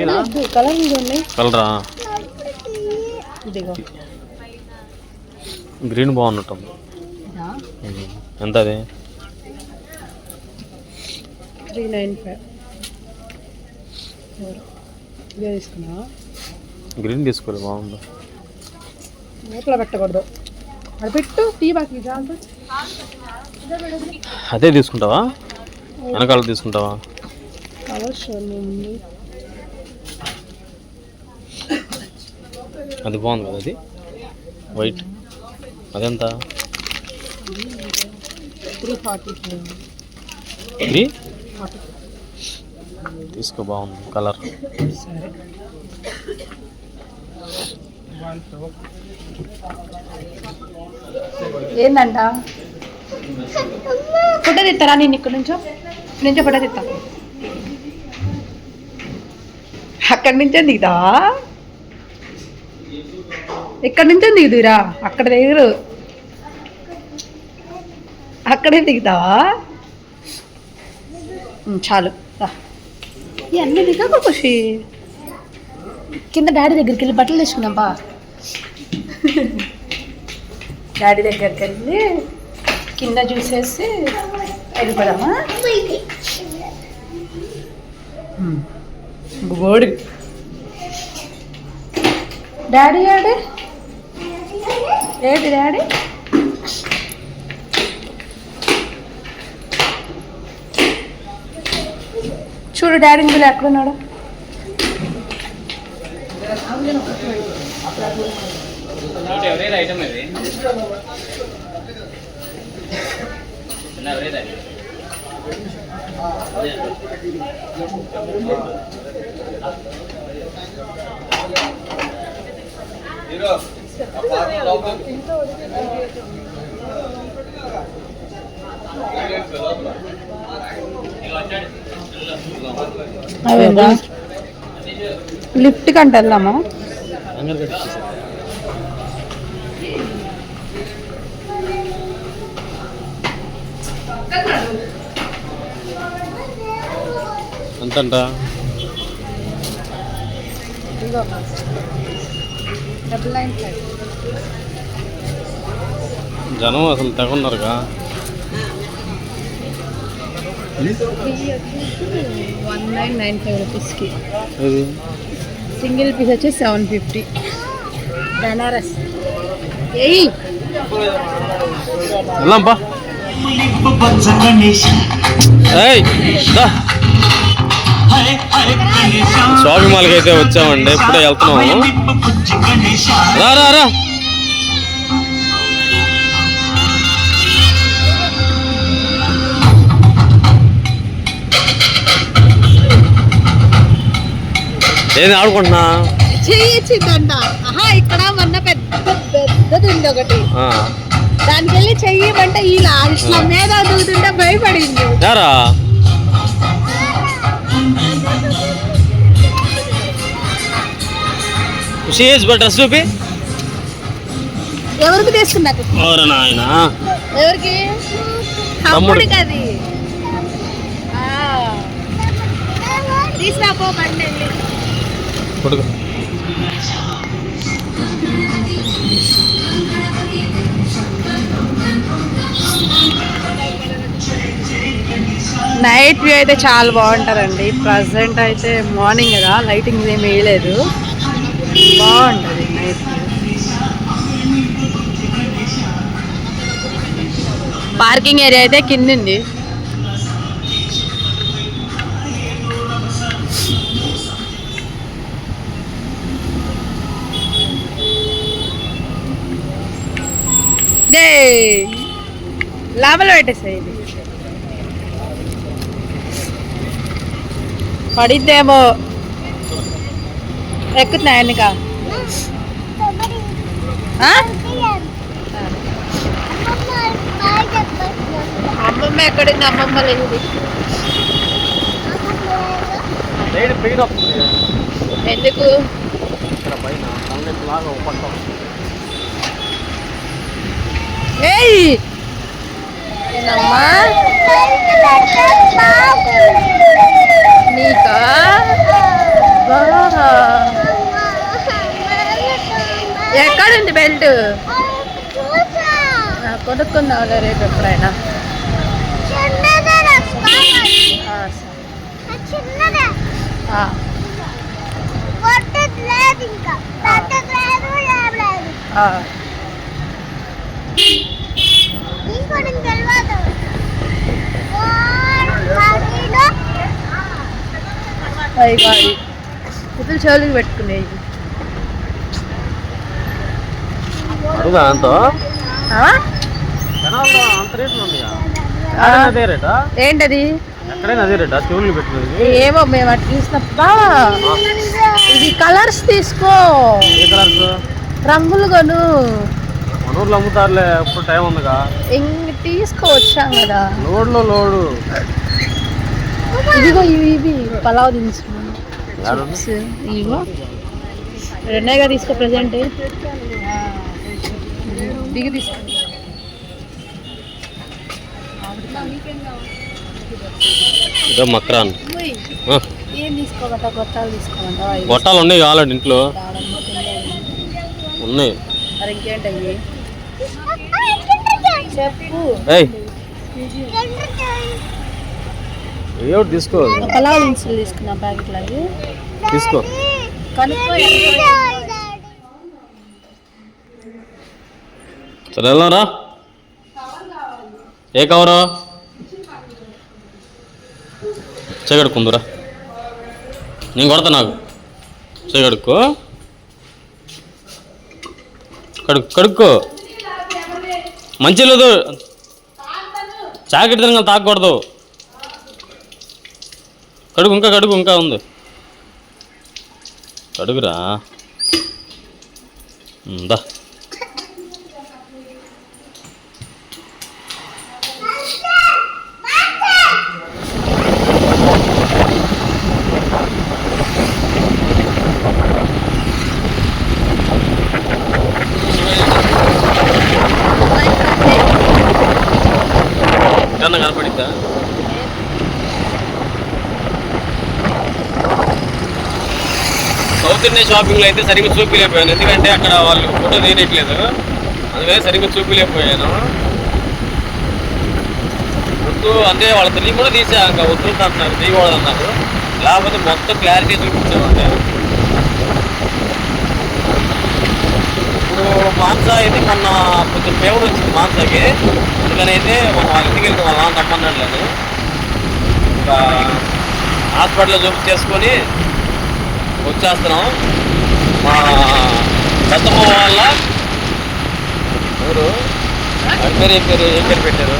Colour green ఉమ్. ఎంత అది three nine five. Green తీసుకోలేదు బాగుంది. లోపల పెట్టకూడదు. అది పెట్టు టీ బాకి అదే తీసుకుంటావా? వెనకాల తీసుకుంటావా? కలర్ షోర్ ఉంది అది బాగుంది కదా అది? వైట్ అదెంత? త్రీ తీసుకో బాగుంది. కలర్ ఏందంట? ఫోటో తీస్తారా నేను ఇక్కడ నుంచో? నుంచో ఫోటో తీస్తా అక్కడి నుంచే దిగుతావా ఇక్కడ నుంచే దిగుదురా అక్కడ దిగురు అక్కడే దిగుతావా? చాలు రా. ఇవన్నీ దిగకు ఖుషి. కింద డాడీ దగ్గరికి వెళ్ళి బట్టలు తెచ్చుకుందాం బా డాడీ దగ్గరికి వెళ్ళి కింద చూసేసి వెళ్ళిపోదామా? గోడు డాడీ డాడీ ఏంటి డాడీ చూడు డాడీ ఇందులో ఎక్కడున్నాడు అవేందా లిఫ్ట్ కంటే వెళ్దామా? ఎంతంట డబుల్ నైన్ ఫైవ్ జనం అసలు తెగన్నారుగా. వన్ నైన్ నైన్ ఫైవ్ రూపీస్కి. ఇది సింగిల్ పీస్ వచ్చి సెవెన్ ఫిఫ్టీ. బెనారస్. ఏయ్! వెళ్దాంపా ఏయ్ షాపింగ్ మాల్కి అయితే వచ్చామండి. ఇప్పుడే వెళ్తున్నాము. రా రా రా. ఏంది ఆడుకుంటున్నా? ఆహా ఇక్కడ మొన్న పెద్ద పెద్దది ఉంది ఒకటి. ఆ. దానికి వెళ్ళి చెయ్యమంటే ఇలా. ఇట్లా మీద దూతుంటే భయపడింది. ఖుషి డ్రెస్ చూపి. ఎవరికి నాయనా? ఎవరికి? తమ్ముడు. అది. కొడుకు. నైట్ వ్యూ అయితే చాలా బాగుంటుందండి ప్రజెంట్ అయితే మార్నింగ్ కదా. లైటింగ్ ఏమి వేయలేదు. బాగుంటుంది నైట్ పార్కింగ్ ఏరియా అయితే కిందంది. డే. లోపల పెట్టేసాయి. ఇది పడిద్దేమో. ఎక్కుతున్నాయి అమ్మమ్మ ఎక్కడుంది? అమ్మమ్మ లేదు. ఎందుకు? ఏయ్! ఏనమ్మా నీకా. ఎక్కడుంది బెల్ట్? కొనుక్కుందాంలే రేపు ఎప్పుడైనా. అవి ఇప్పుడు చెవులకు పెట్టుకునేవి అడుగుదా అంతో? ఏంటది? ఏమో మేము అట్లా చూసినప్పా ఇది కలర్స్ తీసుకో. రంగులు కొను. మన ఊర్లో అమ్ముతారులే ఇప్పుడు టైం ఉందిగా. ఇంక తీసుకో వచ్చాం కదా. లోడ్లో లోడు. ఇదిగో ఇవి ఇవి. పలావ్ దించుకున్నాను? ఇగో రెండేగా తీసుకో ప్రజెంట్. దిగి తీసుకో. ఇదో మక్రాన్. గొట్టాలు ఉన్నాయి కావాలండి ఇంట్లో. ఉన్నాయి. మరి ఇంకేంటయ్యి చెప్పు. ఏయ్. ఏమిటి తీసుకో. తీసుకో సరే వెళ్దాంరా. ఏ కవరు చేయగడుకుందురా నేను కొడతా నాకు. చేయగడుక్కో కడుక్కు కడుక్కో. మంచి లేదు. చాకెట్ తినగా తాగకూడదు కడుగు ఇంకా కడుగు ఇంకా ఉంది. కడుగురా ఉందా కన్నా కనపడిద్దా సౌత్ ఇండియా షాపింగ్లో అయితే సరిగ్గా చూపించలేకపోయాను. ఎందుకంటే అక్కడ వాళ్ళు ఫోటో తీయట్లేదు. అందుకని సరిగ్గా చూపించలేకపోయాను. వద్దు అంటే వాళ్ళ తెలియ కూడా తీసా. ఇంకా అంటున్నారు. తీయకూడదు అన్నారు. లేకపోతే మొత్తం క్లారిటీ చూపించామండి ఇప్పుడు మాన్సా అయితే మొన్న కొంచెం ఫేవర్ వచ్చింది మాన్సాకి. అందుకని అయితే వాళ్ళ ఇంటికి వెళ్తే వాళ్ళ తప్పన్నట్లేదు ఇంకా హాస్పిటల్లో చూపించేసుకొని వచ్చేస్తున్నాం. మా పెద్దమ్మ వాళ్ళ ఎవరు పేరు ఏం పేరు? ఏం పేరు పెట్టారు?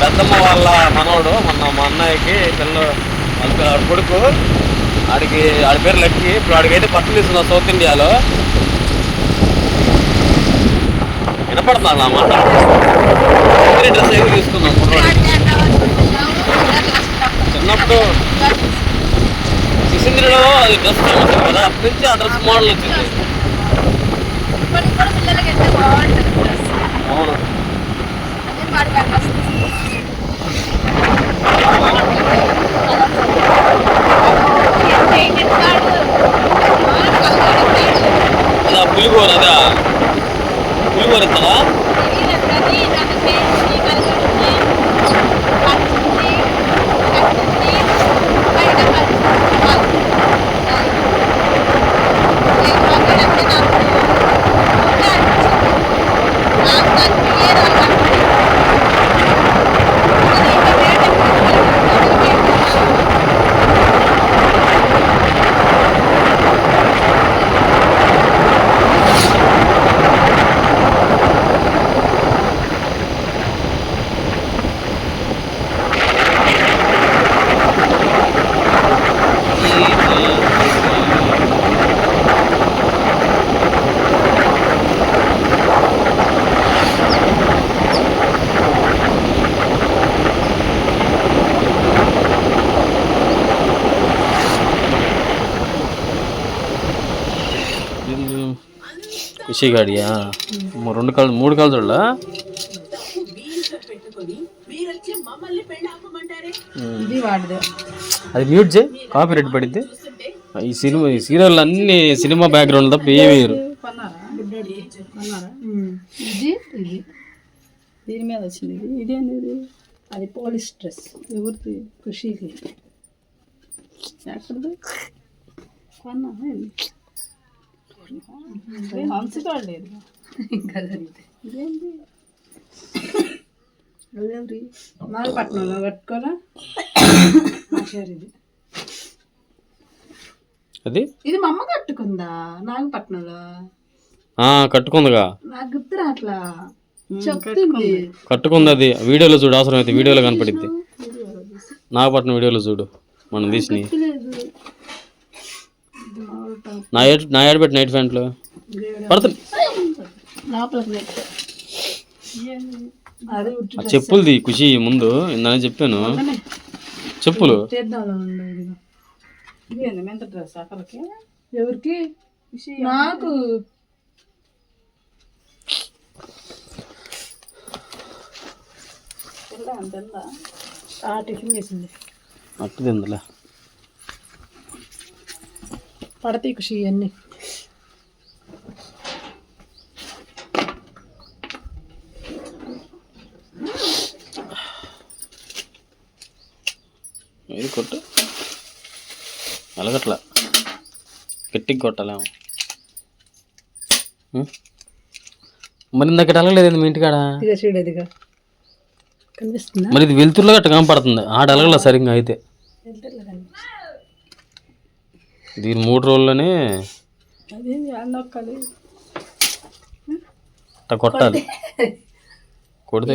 పెద్దమ్మ వాళ్ళ మనవడు మొన్న మా అన్నయ్యకి పిల్ల కొడుకు ఆడికి ఆడి పేరు లక్కి. ఇప్పుడు ఆడికైతే బట్టలు తీసుకున్నాం సౌత్ ఇండియాలో. వినపడుతున్నా నా మాట? డ్రెస్ అయితే తీసుకున్నాం కుర్రాడికి. చిన్నప్పుడు సిసింద్రిలో అది డ్రెస్ ఫేమస్ కదా అప్పటి నుంచి ఆ డ్రెస్ మోడల్ వచ్చింది. అవును. అదా పులిగోర అదా పులిగోర ఇస్తారా ఖుషి గాడియా రెండు కాళ్ళు మూడు కాళ్ళు చూడలా? అది మ్యూట్ చేయి. కాపీ రెడ్ పడిద్ది ఈ సినిమా ఈ సీరియల్ అన్ని సినిమా బ్యాక్గ్రౌండ్ తప్ప ఏమి వేరు దీని మీద వచ్చింది ఇది. ఇదేంది అది పోలీస్ డ్రెస్. ఎవరిది? ఖుషీకి ఎక్కడిది? కొన్నా ఇంకా ఇదేంటి? అదేంటి? నాగపట్నంలో కట్టుకోరా? ఇది. అది? ఇది మా అమ్మ కట్టుకుందా? నాగపట్నంలో ఆ, కట్టుకుందిగా. నాకు గుర్తు రాట్లా చెప్తుంది. కట్టుకుంది. అది. వీడియోలో చూడు అవసరం అయితే వీడియోలో కనపడిద్ది. నాగపట్నం వీడియోలో చూడు. మనం తీసి లేదు నా ఏడ్ నా ఏడు పెట్టి నైట్ ప్యాంట్లు. పడుతుంది ఆ చెప్పులది ఖుషి ముందు ఇందని చెప్పాను. చెప్పులు. ఎవరికి? నాకు. ఆ టిఫిన్ చేసింది. అట్టు తిందిలే. పడతాయి ఖుషి ఇవన్నీ. ఇది కొట్టు. ఎలగట్లా గట్టిగా కొట్టాలేమో? మరి ఇందాక ఎలగలేదు మీ ఇంటికాడ? కనిపిస్తుందా? మరి ఇది వెలుతురులో గట్ట కనపడుతుంది. ఆడ ఎలగల సరిగ్గా అయితే. దీని మూడు రోజుల్లోనే కొట్టాలి. కొడితే